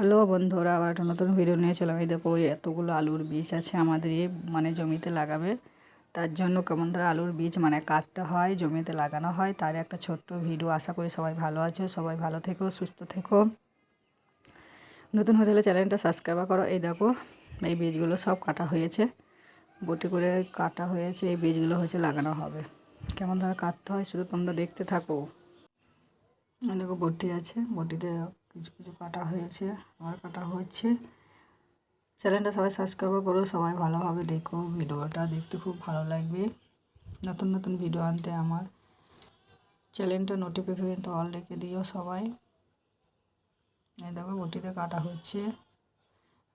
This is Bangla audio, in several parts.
হ্যালো বন্ধুরা, আবার একটা নতুন ভিডিও নিয়ে চলে আমি। দেখো ওই এতগুলো আলুর বীজ আছে আমাদের এই মানে জমিতে লাগাবে। তার জন্য কেমন ধরে আলুর বীজ মানে কাটতে হয়, জমিতে লাগানো হয়। তার একটা ছোট্ট ভিডিও আশা করি সবাই ভালো আছে, সবাই ভালো থেকো, সুস্থ থেকো। নতুন হতে হলে চ্যানেলটা সাবস্ক্রাইব করো। এই দেখো, এই বীজগুলো সব কাটা হয়েছে। বটি করে কাটা হয়েছে, এই বীজগুলো হচ্ছে লাগানো হবে। কেমন ধরে কাটতে হয়, শুধু তোমরা দেখতে থাকো। দেখো বটি আছে বটিতে কিছু কিছু কাটা হয়েছে, আবার কাটা হচ্ছে। চ্যানেলটা সবাই সাবস্ক্রাইব করো, সবাই ভালোভাবে দেখো। ভিডিওটা দেখতে খুব ভালো লাগবে। নতুন নতুন ভিডিও আনতে আমার চ্যানেলটা নোটিফিকেশনটা অল রেখে দিও সবাই। এই দেখো, বটিতে কাটা হচ্ছে।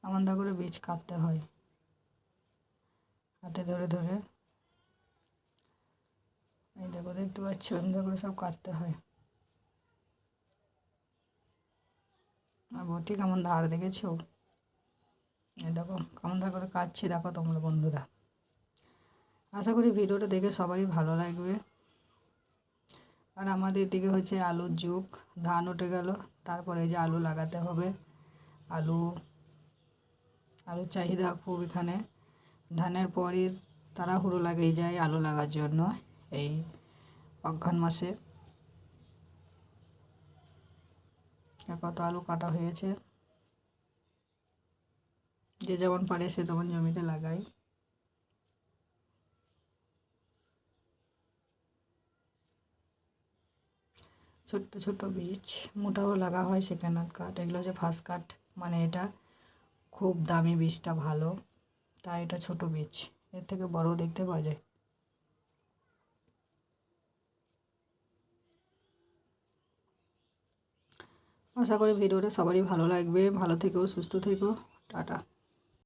আমন্দা করে বীজ কাটতে হয়। হাতে ধরে ধরে। এই দেখো, দেখতে পাচ্ছ? আমদা করে সব কাটতে হয়। আর বটি কেমন ধার দেখেছ? দেখো, কেমন ধার করে কাটছি, দেখো তোমরা বন্ধুরা। আশা করি ভিডিওটা দেখে সবারই ভালো লাগবে। আর আমাদের দিকে হচ্ছে আলুর যুগ, ধান উঠে গেল, তারপরে যে আলু লাগাতে হবে। আলু, আলুর চাহিদা খুব এখানে। ধানের পরই তাড়াহুড়ো লাগিয়ে যায় আলু লাগার জন্য এই অঘ্রান মাসে। কত আলু কাটা হয়েছে। যে যেমন পারে সে তেমন জমিতে লাগাই। ছোট্ট ছোট্ট বীজ, মোটাও লাগা হয় সেকেন্ড হ্যান্ড কাঠ। এগুলো হচ্ছে ফার্স্ট কাঠ মানে এটা খুব দামি বীজটা ভালো। তাই এটা ছোট বীজ। এর থেকে বড় দেখতে পাওয়া যায়। আশা করি ভিডিওটা সবারই ভালো লাগবে। ভালো থেকো সুস্থ থেকো। টাটা।